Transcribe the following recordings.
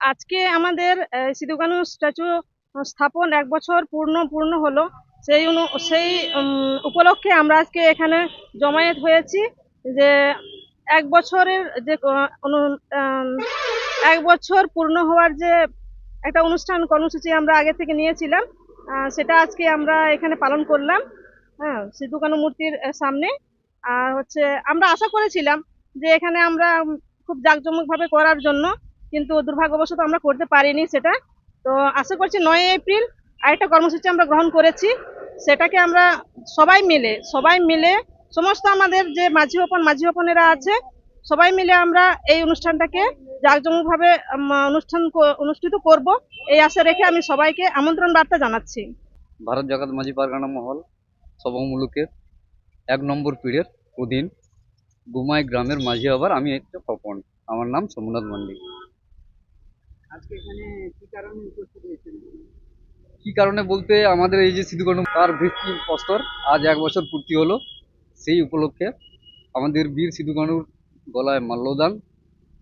আজকে আমাদের আহ, সিধু কানু স্ট্যাচু স্থাপন এক বছর পূর্ণ পূর্ণ হলো। সেই অনু সেই উপলক্ষে আমরা আজকে এখানে জমায়েত হয়েছি যে এক বছরের যে এক বছর পূর্ণ হওয়ার যে একটা অনুষ্ঠান কর্মসূচি আমরা আগে থেকে নিয়েছিলাম সেটা আজকে আমরা এখানে পালন করলাম হ্যাঁ সিধু কানু মূর্তির সামনে। আর হচ্ছে আমরা আশা করেছিলাম যে এখানে আমরা খুব জাঁকজমকভাবে করার জন্য কিন্তু দুর্ভাগ্যবশত আমরা করতে পারিনি সেটা। তো আশা করছি নয় এপ্রিল আরেকটা কর্মসূচি আমরা গ্রহণ করেছি। সেটাকে আমরা সবাই মিলে সবাই মিলে, সমস্ত আমাদের যে মাঝি ওপন মাঝি ওপনেরা আছে, সবাই মিলে আমরা এই অনুষ্ঠানটাকে জাঁকজমকভাবে অনুষ্ঠান অনুষ্ঠিত করব। এই আশা রেখে আমি সবাইকে আমন্ত্রণ বার্তা জানাচ্ছি। ভারত জগৎ মাঝি পারগানা মহল সবমূলকের এক নম্বর পীড়ের অধীন গুমাই গ্রামের মাঝি আবার আমি একটা পপন আমার নাম সোমনাথ মান্ডি। আজকে এখানে কি কারণে উপস্থিত হয়েছেন? কি কারণে বলতে আমাদের এই যে সিধুকানু তার ভিত্তি প্রস্তর আজ এক বছর পূর্তি হলো সেই উপলক্ষে আমাদের বীর সিধুকানুর গলায় মাল্যদান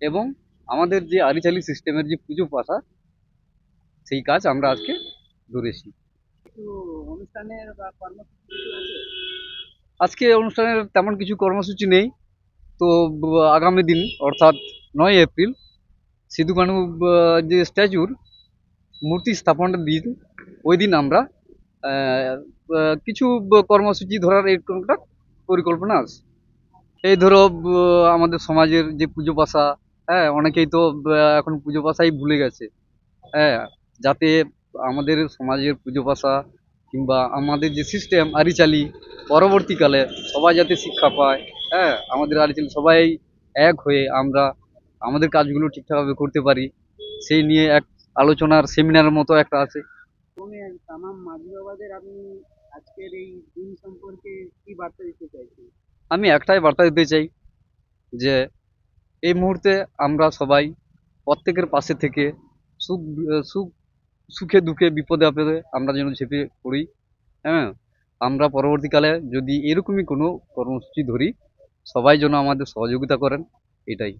এবং আমাদের যে আরিচালি সিস্টেমের যে পুজো পাঠা সেই কাজ আমরা আজকে ধরেছি। অনুষ্ঠানের আজকে অনুষ্ঠানের তেমন কিছু কর্মসূচি নেই। তো আগামী দিন অর্থাৎ নয় এপ্রিল সিধু কানু যে স্ট্যাচুর মূর্তি স্থাপনের দিন ওই দিন আমরা কিছু কর্মসূচি ধরার একটা পরিকল্পনা আছে। এই ধরো আমাদের সমাজের যে পুজো পাশা হ্যাঁ অনেকেই তো এখন পুজো পাশাই ভুলে গেছে। হ্যাঁ যাতে আমাদের সমাজের পুজো পাশা কিংবা আমাদের যে সিস্টেম আরিচালি, পরবর্তীকালে সবাই যাতে শিক্ষা পায় হ্যাঁ আমাদের আরিচালি সবাই এক হয়ে আমরা আমাদের কাজগুলো ঠিকঠাকভাবে করতে পারি। সেই নিয়ে এক আলোচনার সেমিনারের মতো একটা আছে। তামাম আপনি আজকের এই দিন সম্পর্কে কি বার্তা দিতে চাইছেন? আমি একটাই বার্তা দিতে চাই যে এই মুহূর্তে আমরা সবাই প্রত্যেকের পাশে থেকে সুখ সুখ সুখে দুঃখে বিপদে আপদে আমরা যেন ঝেঁপে পড়ি। হ্যাঁ আমরা পরবর্তীকালে যদি এরকমই কোনো কর্মসূচি ধরি সবাই যেন আমাদের সহযোগিতা করেন এটাই।